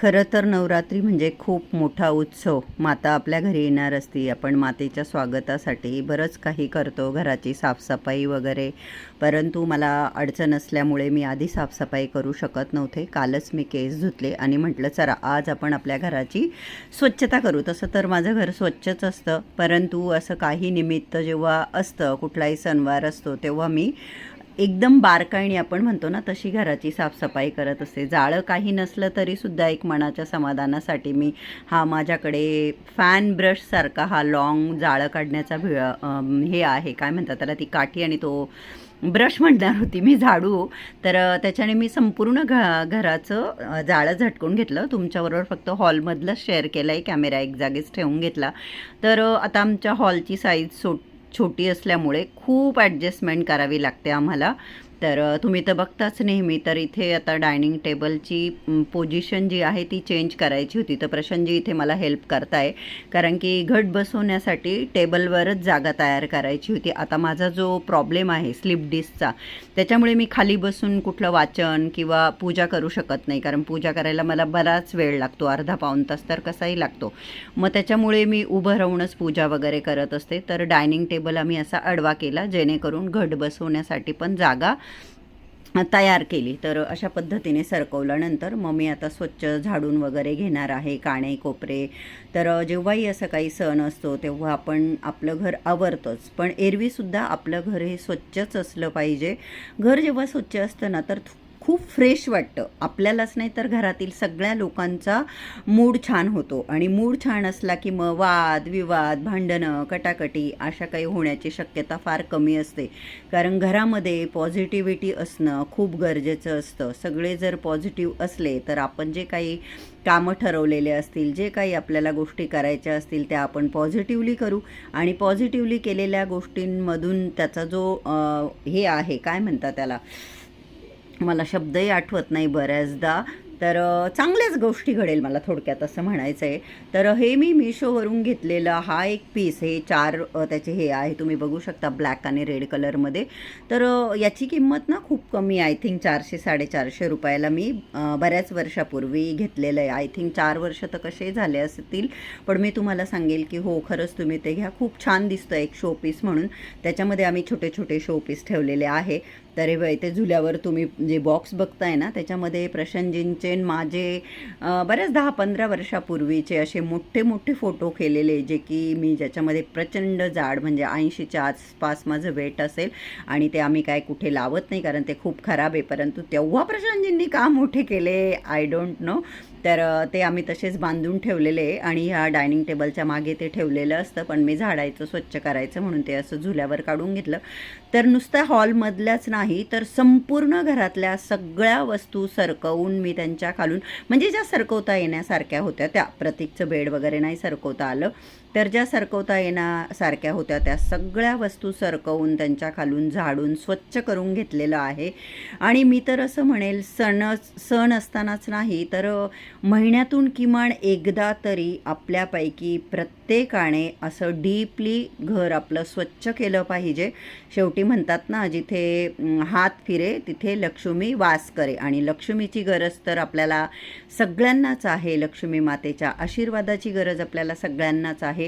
खरं तर नवरात्री म्हणजे खूप मोठा उत्सव. माता आपल्या घरी येणार असती. आपण मातेच्या स्वागतासाठी बरंच काही करतो. घराची साफसफाई वगैरे. परंतु मला अडचण असल्यामुळे मी आधी साफसफाई करू शकत नव्हते. कालच मी केस धुतले आणि म्हटलं चला आज आपण आपल्या घराची स्वच्छता करू. तसं तर माझं घर स्वच्छच असतं. परंतु असं काही निमित्त जेव्हा असतं कुठलाही सणवार असतो तेव्हा मी एकदम बारकाईने आपण म्हणतो ना तशी घराची साफसफाई करत असते जाळं काही नसलं तरीसुद्धा एक मनाच्या समाधानासाठी मी हा माझ्याकडे फॅन ब्रशसारखा हा लॉंग जाळं काढण्याचा भि हे आहे. काय म्हणतात त्याला ती काठी आणि तो ब्रश म्हणणार होती मी झाडू. तर त्याच्याने मी संपूर्ण घ घराचं जाळं झटकून घेतलं. तुमच्याबरोबर फक्त हॉलमधलंच शेअर केलं आहे कॅमेरा एक जागीच ठेवून घेतला. तर आता आमच्या हॉलची साईज सोट छोटी असल्यामुळे खूप ॲडजस्टमेंट करावी लागते आम्हाला. तर तुम्ही तर बघताच नेहमी तर इथे आता डायनिंग टेबलची पोझिशन जी आहे ती चेंज करायची होती. तर प्रशांतजी इथे मला हेल्प करताय. कारण की घट बसवण्यासाठी टेबलवरच जागा तयार करायची होती. आता माझा जो प्रॉब्लेम आहे स्लिप डिस्कचा त्याच्यामुळे मी खाली बसून कुठलं वाचन किंवा पूजा करू शकत नाही. कारण पूजा करायला मला बराच वेळ लागतो अर्धा पाऊण तास तर कसाही लागतो. मग त्याच्यामुळे मी उभं राहूनच पूजा वगैरे करत असते. तर डायनिंग टेबल आम्ही असा अडवा केला जेणेकरून घट बसवण्यासाठी पण जागा तयार केली. तर अशा पद्धतीने सरकवल्यानंतर मग मी आता स्वच्छ झाडून वगैरे घेणार आहे काणे कोपरे. तर जेव्हाही असं काही सण असतो तेव्हा आपण आपलं घर आवरतोच. पण एरवीसुद्धा आपलं घर हे स्वच्छच असलं पाहिजे. घर जेव्हा स्वच्छ असतं ना तर खूप फ्रेश वाटतं. आपल्यालाच नाही तर घरातील सगळ्या लोकांचा मूड छान होतो. आणि मूड छान असला की मग वाद विवाद भांडणं कटाकटी अशा काही होण्याची शक्यता फार कमी असते. कारण घरामध्ये पॉझिटिव्हिटी असणं खूप गरजेचं असतं. सगळे जर पॉझिटिव्ह असले तर आपण जे काही कामं ठरवलेले असतील जे काही आपल्याला गोष्टी करायच्या असतील त्या आपण पॉझिटिव्हली करू. आणि पॉझिटिव्हली केलेल्या गोष्टींमधून त्याचा जो हे आहे काय म्हणतात त्याला? मला शब्दही आठवत नाही बऱ्याचदा. तर चांगल्याच गोष्टी घडेल मला थोडक्यात असं म्हणायचं आहे तर हे मी मिशोवरून घेतलेला हा एक पीस हे चार त्याचे हे आहे तुम्ही बघू शकता ब्लॅक आणि रेड कलरमध्ये तर याची किंमत ना खूप कमी आय थिंक चारशे साडेचारशे रुपयाला मी बऱ्याच वर्षापूर्वी घेतलेलं आहे. आय थिंक चार वर्ष तर कसे झाले असतील पण मी तुम्हाला सांगेल की हो खरंच तुम्ही ते घ्या. खूप छान दिसतं एक शो पीस म्हणून. त्याच्यामध्ये आम्ही छोटे छोटे शो पीस ठेवलेले आहे. तर हे ते झुल्यावर तुम्ही जे बॉक्स बघताय ना त्याच्यामध्ये प्रशांतजींचे न माझे बरेच दहा पंधरा वर्षापूर्वीचे असे मोठे मोठे फोटो केलेले जे की मी ज्याच्यामध्ये प्रचंड जाड म्हणजे ऐंशीच्या आसपास माझं वेट असेल आणि ते आम्ही काय कुठे लावत नाही कारण ते खूप खराब आहे. परंतु तेव्हा प्रशांतजींनी का मोठे केले? आय डोंट नो तर ते आम्ही तसेच बांधून ठेवलेले आणि ह्या डायनिंग टेबलच्या मागे ते ठेवलेलं असतं पण मी झाडायचं स्वच्छ करायचं म्हणून ते असं झुल्यावर काढून घेतलं. तर नुसत्या हॉलमधल्याच नाही तर संपूर्ण घरातल्या सगळ्या वस्तू सरकवून मी त्यांच्या खालून म्हणजे ज्या सरकवता येण्यासारख्या होत्या त्या प्रतीकचं बेड वगैरे नाही सरकवता आलं. तर ज्या सरकवता येण्यासारख्या होत्या. त्या सगळ्या वस्तू सरकवून त्यांच्या खालून झाडून स्वच्छ करून घेतलेलं आहे. आणि मी तर असं म्हणेल सण सण असतानाच नाही तर महिन्यातून किमान एकदा तरी आपल्यापैकी प्रत्येकाने असं डीपली घर आपलं स्वच्छ केलं पाहिजे. शेवटी म्हणतात ना जिथे हात फिरे तिथे लक्ष्मी वास करे. आणि लक्ष्मीची गरज तर आपल्याला सगळ्यांनाच आहे. लक्ष्मी मातेच्या आशीर्वादाची गरज आपल्याला सगळ्यांनाच आहे.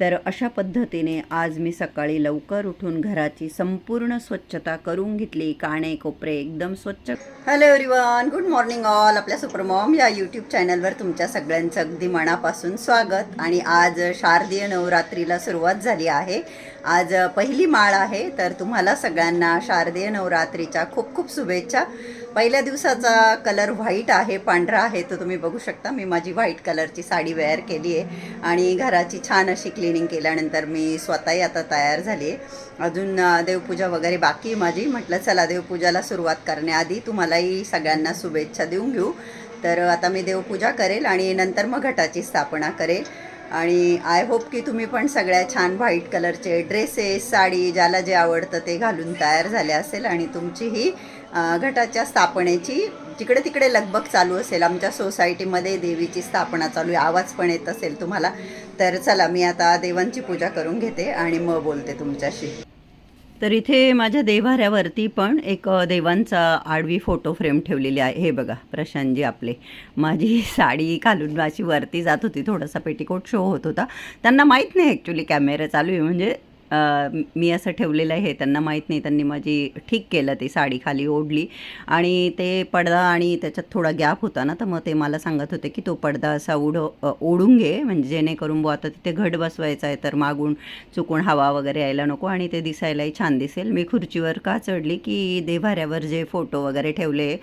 तर अशा पद्धतीने आज मी सकाळी लवकर उठून घराची संपूर्ण स्वच्छता करून घेतली. काणे कोपरे एकदम स्वच्छ. Hello everyone good morning all आपल्या सुपरमॉम या यूट्यूब चॅनलवर तुमच्या सगळ्यांचं अगदी मनापासून स्वागत. आणि आज शारदीय नवरात्रीला सुरुवात झाली आहे. आज पहिली माळ आहे तर तुम्हाला सगळ्यांना शारदीय नवरात्रीच्या खूप खूप शुभेच्छा. पहिल्या दिवसाचा कलर व्हाईट आहे पांढरा आहे तो तुम्ही बघू शकता. मी माझी व्हाईट कलरची साडी वेअर केली आहे. आणि घराची छान अशी क्लिनिंग केल्यानंतर मी स्वतःही आता तयार झाली. आहे अजून देवपूजा वगैरे बाकी आहे माझी. म्हटलं चला देवपूजाला सुरुवात करण्याआधी तुम्हालाही सगळ्यांना शुभेच्छा देऊन घेऊ. तर आता मी देवपूजा करेल आणि नंतर मग घटाची स्थापना करेल. आणि आय होप की तुम्ही पण सगळ्या छान व्हाईट कलरचे ड्रेसेस साडी ज्याला जे आवडतं ते घालून तयार झाले असेल आणि तुमची ही घटाच्या स्थापनेची जिकडे तिकडे लगबग चालू असेल. आमच्या सोसायटीमध्ये देवीची स्थापना चालू आहे. आवाज पण येत असेल तुम्हाला. तर चला मी आता देवांची पूजा करून घेते आणि मग बोलते तुमच्याशी. तर इथे माझ्या देवाऱ्यावरती पण एक देवांचा आडवी फोटो फ्रेम ठेवलेली आहे. हे बघा प्रशांतजी आपले. माझी साडी घालून अशी वरती जात होती. थोडासा पेटीकोट शो होत होता. त्यांना माहीत नाही ॲक्च्युली कॅमेरा चालू आहे. म्हणजे मी असं ठेवलेलं आहे त्यांना माहीत नाही त्यांनी माझी ठीक केलं ती साडी खाली ओढली. आणि ते पडदा आणि त्याच्यात थोडा गॅप होता ना तर मग ते मला सांगत होते की तो पडदा असा उड ओढून घे म्हणजे जेणेकरून बो आता तिथे घट बसवायचा आहे तर मागून चुकून हवा वगैरे यायला नको आणि ते दिसायलाही छान दिसेल. मी खुर्चीवर का चढली की देव्हाऱ्यावर जे फोटो वगैरे ठेवले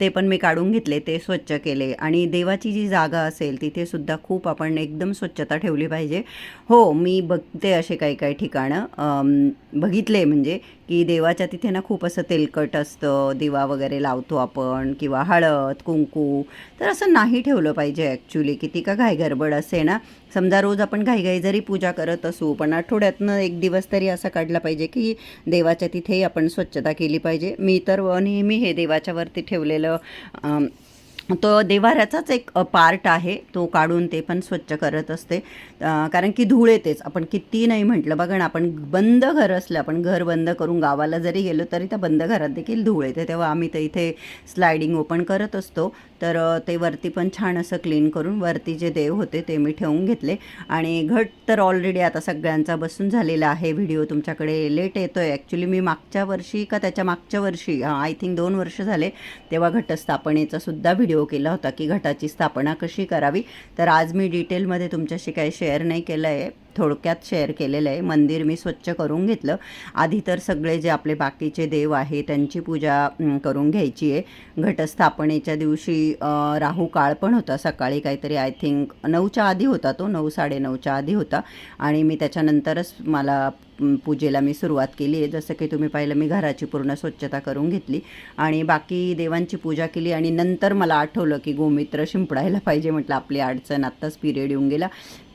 ते पण मी काढून घेतले ते स्वच्छ केले. आणि देवाची जी जागा असेल तिथे सुद्धा खूप आपण एकदम स्वच्छता ठेवली पाहिजे. हो मी बघते असे काही काही ठिकाण. अम, बघितले म्हणजे की देवाच्या तिथे ना खूप असं तेलकट असतं दिवा वगैरे लावतो आपण किंवा हळद कुंकू. तर असं नाही ठेवलं पाहिजे ॲक्च्युली किती का घाई गडबड असे ना. समजा रोज आपण घाईघाई जरी पूजा करत असू पण आठवड्यातनं एक दिवस तरी असा काढला पाहिजे की देवाच्या तिथेही आपण स्वच्छता केली पाहिजे. मी तर नेहमी हे देवाच्यावरती ठेवलेलं तो देवाऱ्याचाच एक पार्ट आहे. तो काढून ते पण स्वच्छ करत असते. कारण की धूळ येतेच. आपण किती नाही म्हटलं. बघा ना आपण बंद घर असलं आपण घर बंद करून गावाला जरी गेलो तरी त्या बंद घरात देखील धूळ येते. तेव्हा आम्ही तर इथे स्लायडिंग ओपन करत असतो. तर ते वरती पण छान असं क्लीन करून वरती जे देव होते ते मी ठेवून घेतले. आणि घट तर ऑलरेडी आता सगळ्यांचा बसून झालेला आहे. व्हिडिओ तुमच्याकडे लेट येतो आहे ॲक्च्युली मी मागच्या वर्षी का त्याच्या मागच्या वर्षी आय थिंक दोन वर्ष झाले तेव्हा घटस्थापनेचा सुद्धा व्हिडिओ केला होता की घटाची स्थापना कशी करावी? तर आज मी डिटेलमध्ये तुमच्याशी काही शेअर नाही केलं आहे थोडक्यात शेअर केलेलं आहे. मंदिर मी स्वच्छ करून घेतलं. आधी तर सगळे जे आपले बाकीचे देव आहे त्यांची पूजा करून घ्यायची आहे. घटस्थापनेच्या दिवशी राहू काळ पण होता. सकाळी काहीतरी आय थिंक नऊच्या आधी होता तो. नऊ साडेनऊच्या आधी होता. आणि मी त्याच्यानंतरच मला पूजेला मी सुरुवात केली आहे. जसं की तुम्ही पाहिलं मी घराची पूर्ण स्वच्छता करून घेतली. आणि बाकी देवांची पूजा केली. आणि नंतर मला आठवलं की गोमित्र शिंपडायला पाहिजे म्हटलं. आपली अडचण आत्ताच पिरियड येऊन गेला.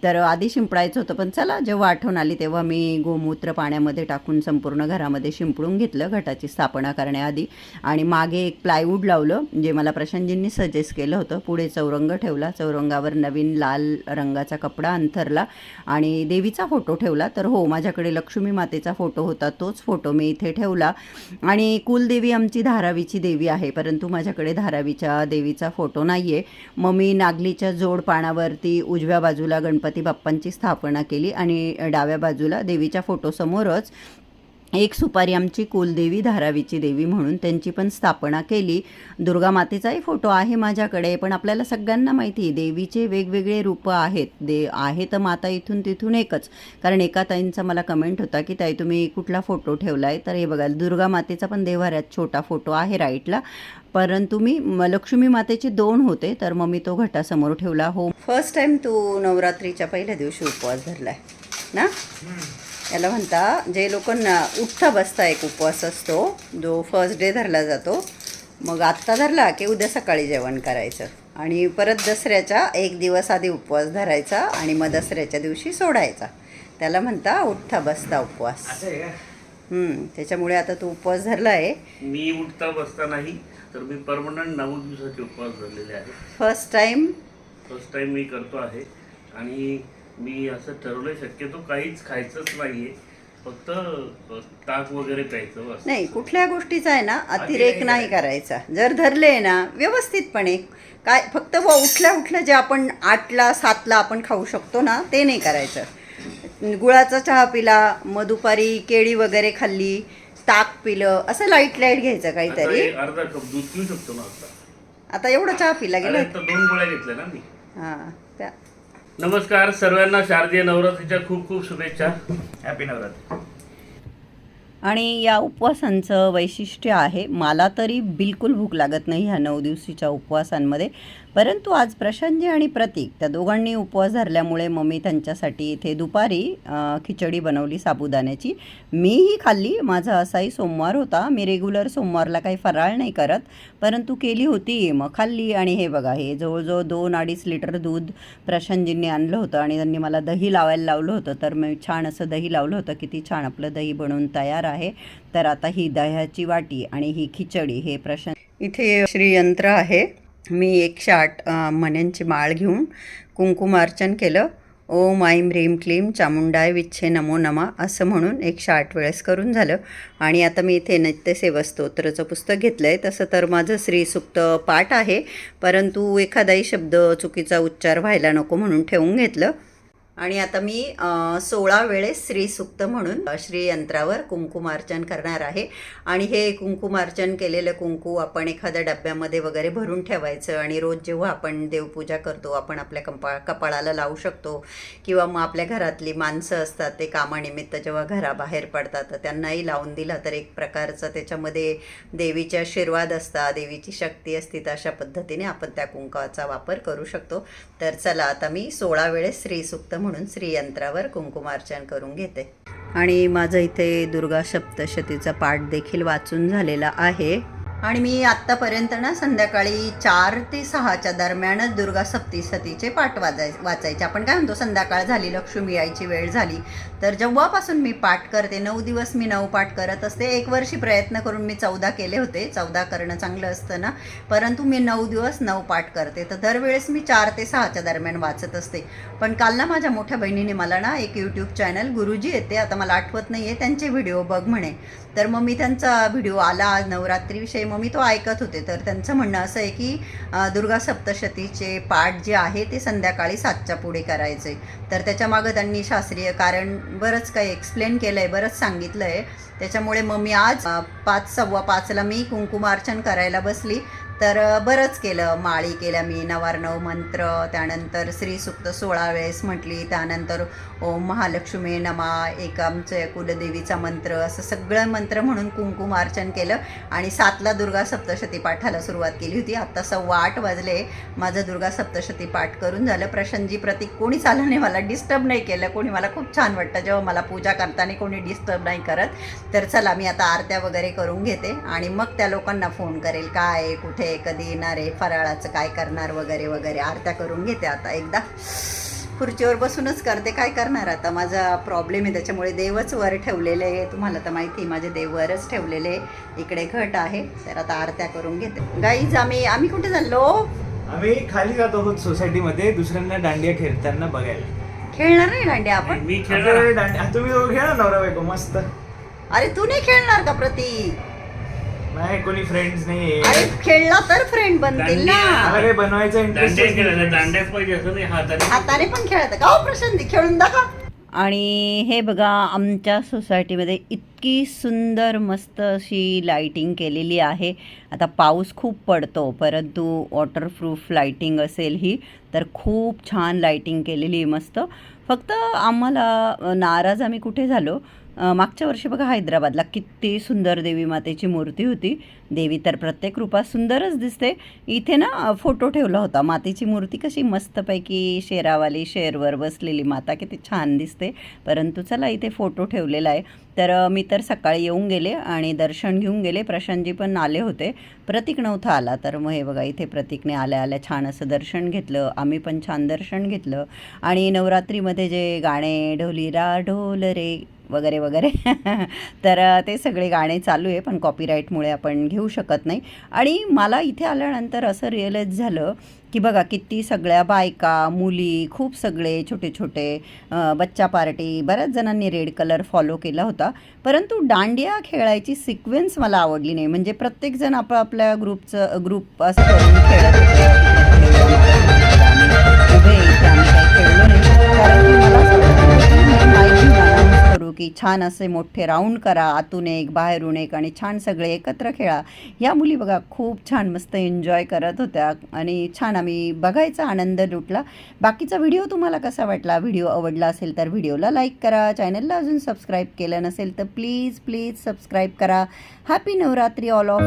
तर आधी शिंपडायचं होतं पण चला जेव्हा आठवण आली तेव्हा मी गोमूत्र पाण्यामध्ये टाकून संपूर्ण घरामध्ये शिंपडून घेतलं घटाची स्थापना करण्याआधी. आणि मागे एक प्लायवूड लावलं जे मला प्रशांतजींनी सजेस्ट केलं होतं. पुढे चौरंग ठेवला चौरंगावर नवीन लाल रंगाचा कपडा अंथरला आणि देवीचा फोटो ठेवला. तर हो माझ्याकडे लक्ष्मी मातेचा फोटो होता तोच फोटो मी इथे ठेवला. आणि कुलदेवी आमची धारावीची देवी आहे परंतु माझ्याकडे धारावीच्या देवीचा फोटो नाही आहे मग मी नागलीच्या जोडपानावरती उजव्या बाजूला गणपती बाप्पांची स्थापना केली आणि डाव्या बाजूला देवीच्या फोटोसमोरच एक सुपारी आमची कुलदेवी धारावीची देवी म्हणून त्यांची पण स्थापना केली. दुर्गा मातेचाही फोटो आहे माझ्याकडे पण आपल्याला सगळ्यांना माहिती आहे देवीचे वेगवेगळे रूपं आहेत. दे आहे तर माता इथून तिथून एकच. कारण एका ताईंचा मला कमेंट होता की ताई तुम्ही कुठला फोटो ठेवला आहे तर हे बघा दुर्गा मातेचा पण देवाऱ्यात छोटा फोटो आहे राईटला. परंतु मी म- लक्ष्मी मातेचे दोन होते तर मग मी तो घटासमोर ठेवला. हो. फर्स्ट टाइम तू नवरात्रीच्या पहिल्या दिवशी उपवास धरलाय ना? याला म्हणता जे लोक ना उठता बसता एक उपवास असतो जो फर्स्ट डे धरला जातो मग आत्ता धरला की उद्या सकाळी जेवण करायचं. आणि परत दसऱ्याच्या एक दिवस आधी उपवास धरायचा आणि मग दसऱ्याच्या दिवशी सोडायचा. त्याला म्हणता उठता बसता उपवास. त्याच्यामुळे आता तू उपवास धरला आहे. मी उठता बसता नाही तर मी परमनंट नऊ दिवसाचे उपवास धरलेले आहे फर्स्ट टाइम फर्स्ट टाइम मी करतो आहे. आणि मी असं ठरवलंय शक्यतो काहीच खायचंच नाहीये. फक्त ताक वगैरे प्यायचं बस. नाही कुठल्या गोष्टीचा आहे ना अतिरेक नाही करायचा. जर धरले ना व्यवस्थितपणे काय फक्त व उठल्या उठल्या जे आपण आठला सातला आपण खाऊ शकतो ना ते नाही करायचं. गुळाचा चहा पिला मग दुपारी केळी वगैरे खाल्ली ताक पिलं असं लाइट लाइट घ्यायचं काहीतरी. अर्धा कप दूध पिऊ शकतो ना आता. एवढा चहा पिला गेला दोन गोळ्या घेतल्या ना मी. हां. नमस्कार सर्वांना शारदीय नवरात्रीच्या खूप खूप शुभेच्छा. हॅपी नवरात्री. आणि या उपवासांचं वैशिष्ट्य आहे मला तरी बिलकुल भूक लागत नाही ह्या नऊ दिवशीच्या उपवासांमध्ये. परंतु आज प्रशांतजी आणि प्रतीक त्या दोघांनी उपवास धरल्यामुळे मग मी त्यांच्यासाठी इथे दुपारी खिचडी बनवली साबुदाण्याची. मीही खाल्ली. माझा असाही सोमवार होता. मी रेग्युलर सोमवारला काही फराळ नाही करत परंतु केली होती. मग खाल्ली आणि हे बघा हे जवळजवळ दोन अडीच लिटर दूध प्रशांतजींनी आणलं होतं आणि त्यांनी मला दही लावायला लावलं होतं. तर मी छान असं दही लावलं होतं. किती छान आपलं दही बनवून तयार आहे. तर आता ही दह्याची वाटी आणि ही खिचडी हे प्रशांत इथे श्रीयंत्र आहे. मी एकशे आठ मण्यांची माळ घेऊन कुंकुमार्चन केलं. ओम आईम रीम क्लीम चामुंडाय विच्छे नमो नमा असं म्हणून एकशे आठ वेळेस करून झालं. आणि आता मी इथे नित्यसेवा स्तोत्राचं पुस्तक घेतलं आहे तसं तर माझं श्रीसुक्त पाठ आहे परंतु एखादाही शब्द चुकीचा उच्चार व्हायला नको म्हणून ठेवून घेतलं. आणि आता मी सोळा वेळेस श्रीसुक्त म्हणून श्रीयंत्रावर कुंकुमार्चन करणार आहे. आणि हे कुंकुमार्चन केलेलं कुंकू आपण एखाद्या डब्यामध्ये वगैरे भरून ठेवायचं आणि रोज जेव्हा आपण देवपूजा करतो आपण आपल्या कंपा कपाळाला लावू शकतो. किंवा मग आपल्या घरातली माणसं असतात ते कामानिमित्त जेव्हा घराबाहेर पडतात तर त्यांनाही लावून दिला तर एक प्रकारचं त्याच्यामध्ये देवीचे आशीर्वाद असतात देवीची शक्ती असते तर अशा पद्धतीने आपण त्या कुंकाचा वापर करू शकतो. तर चला आता मी सोळा वेळेस श्रीसुक्त म्हणून श्रीयंत्रावर कुंकुमार्चन करून घेते. आणि माझं इथे दुर्गा सप्तशतीचा पाठ देखील वाचून झालेला आहे. आणि मी आत्तापर्यंत ना संध्याकाळी चार ते सहाच्या दरम्यानच दुर्गा सप्तशतीचे पाठ वाजाय वाचायचे. आपण काय म्हणतो संध्याकाळ झाली लक्ष्मी यायची वेळ झाली तर जेव्हापासून मी पाठ करते नऊ दिवस मी नऊ पाठ करत असते. एक वर्षी प्रयत्न करून मी चौदा केले होते. चौदा करणं चांगलं असतं ना. परंतु मी नऊ दिवस नऊ पाठ करते. तर दरवेळेस मी चार ते सहाच्या दरम्यान वाचत असते. पण काल ना माझ्या मोठ्या बहिणीने मला ना एक यूट्यूब चॅनल गुरुजी येते. आता मला आठवत नाही आहे त्यांचे व्हिडिओ बघ म्हणे. तर मग मी त्यांचा व्हिडिओ आला नवरात्रीविषयी मग मी तो ऐकत होते. तर त्यांचं म्हणणं असं आहे की दुर्गा सप्तशतीचे पाठ जे आहे ते संध्याकाळी सातच्या पुढे करायचे. तर त्याच्यामागं त्यांनी शास्त्रीय कारण बरंच काही एक्सप्लेन केलं आहे बरंच सांगितलं आहे त्याच्यामुळे मग मी आज पाच सव्वा पाचला मी कुंकुमार्चन करायला बसली. तर बरंच केलं. माळी केल्या मी नवारनव मंत्र त्यानंतर श्रीसुक्त सोळा वेळेस म्हटली त्यानंतर ओम महालक्ष्मी नमा एक आमचं कुलदेवीचा मंत्र असं सगळं मंत्र म्हणून कुंकुमार्चन केलं. आणि सातला दुर्गा सप्तशती पाठाला सुरुवात केली होती. आत्ता सव्वा आठ वाजले. माझं दुर्गा सप्तशती पाठ करून झालं. प्रशंजी प्रतीक कोणीच आलं नाही मला डिस्टर्ब नाही केलं. कोणी मला खूप छान वाटतं. जेव्हा मला पूजा करताना कोणी डिस्टर्ब नाही करत. तर चला मी आता आरत्या वगैरे करून घेते आणि मग त्या लोकांना फोन करेल काय आहे, कुठे कधी येणार आहे फराळाचं काय करणार वगैरे वगैरे. आरत्या करून घेते आता एकदा. खुर्चीवर बसूनच करते. काय करणार आता? माझा प्रॉब्लेम आहे त्याच्यामुळे देवच वर ठेवलेले आहे. तुम्हाला तर माहिती आहे माझे देव वरच ठेवलेले. इकडे घट आहे तर आता आरत्या करून घेते. गाईज आम्ही आम्ही कुठे चाललो? आम्ही खाली जात आहोत सोसायटीमध्ये दुसऱ्यांना दांडिया खेळताना बघायला. खेळणार नाही दांड्या आपण? मी खेळणार दांडिया. तुम्ही खेळा नवरा बायको. मस्त. अरे तू नाही खेळणार का प्रतीक नाही कोणी फ्रेंड्स नाही अरे खेळला तर फ्रेंड बनतील ना. मला काही बनवायचा खेळायला इंटरेस्ट पाहिजे असं नाही हाताने. हाताने पण खेळत का हो प्रशांती? खेळून दाखवा. आणि हे बघा आमच्या सोसायटीमध्ये इतकी सुंदर मस्त अशी लाईटिंग केलेली आहे. आता पाऊस खूप पडतो परंतु वॉटरप्रूफ लाईटिंग असेल ही तर खूप छान लाईटिंग केलेली आहे मस्त. फक्त आम्हाला नाराज आम्ही कुठे झालो? मागच्या वर्षी बघा हैदराबादला किती सुंदर देवी मातेची मूर्ती होती. देवी तर प्रत्येक रूपात सुंदरच दिसते. इथे ना फोटो ठेवला होता. मातेची मूर्ती कशी मस्तपैकी शेरावाली शेरवर बसलेली माता किती छान दिसते. परंतु चला इथे फोटो ठेवलेला आहे. तर मी तर सकाळी येऊन गेले आणि दर्शन घेऊन गेले. प्रशांतजी पण आले होते. प्रतीक नव्हता आला. तर मग हे बघा इथे प्रतीकने आल्या आल्या छान असं दर्शन घेतलं. आम्ही पण छान दर्शन घेतलं. आणि नवरात्रीमध्ये जे गाणे ढोलीरा ढोल रे वगैरे वगैरे. तर ते सगळे गाणे चालू आहे पण कॉपीराईटमुळे आपण घेऊ शकत नाही. आणि मला इथे आल्यानंतर असं रिअलाईज झालं की बघा किती सगळ्या बायका मुली खूप सगळे छोटे छोटे बच्चा पार्टी बऱ्याच जणांनी रेड कलर फॉलो केला होता. परंतु दांडिया खेळायची सिक्वेन्स मला आवडली नाही. म्हणजे प्रत्येकजण आपापल्या ग्रुपचं ग्रुप असं करून खेळत होते. उभे इथे आम्ही काही खेळलो नाही. कारण की मला छान असे मोठे राऊंड करा आतून एक बाहेरून एक आणि छान सगळे एकत्र खेळा. या मुली बघा खूप छान मस्त एन्जॉय करत होत्या आणि छान आम्ही बघायचा आनंद लुटला. बाकीचा व्हिडिओ तुम्हाला कसा वाटला व्हिडिओ आवडला असेल तर व्हिडिओला लाईक करा. चॅनलला अजून सबस्क्राईब केलं नसेल तर प्लीज प्लीज सबस्क्राईब करा. Happy Navratri all of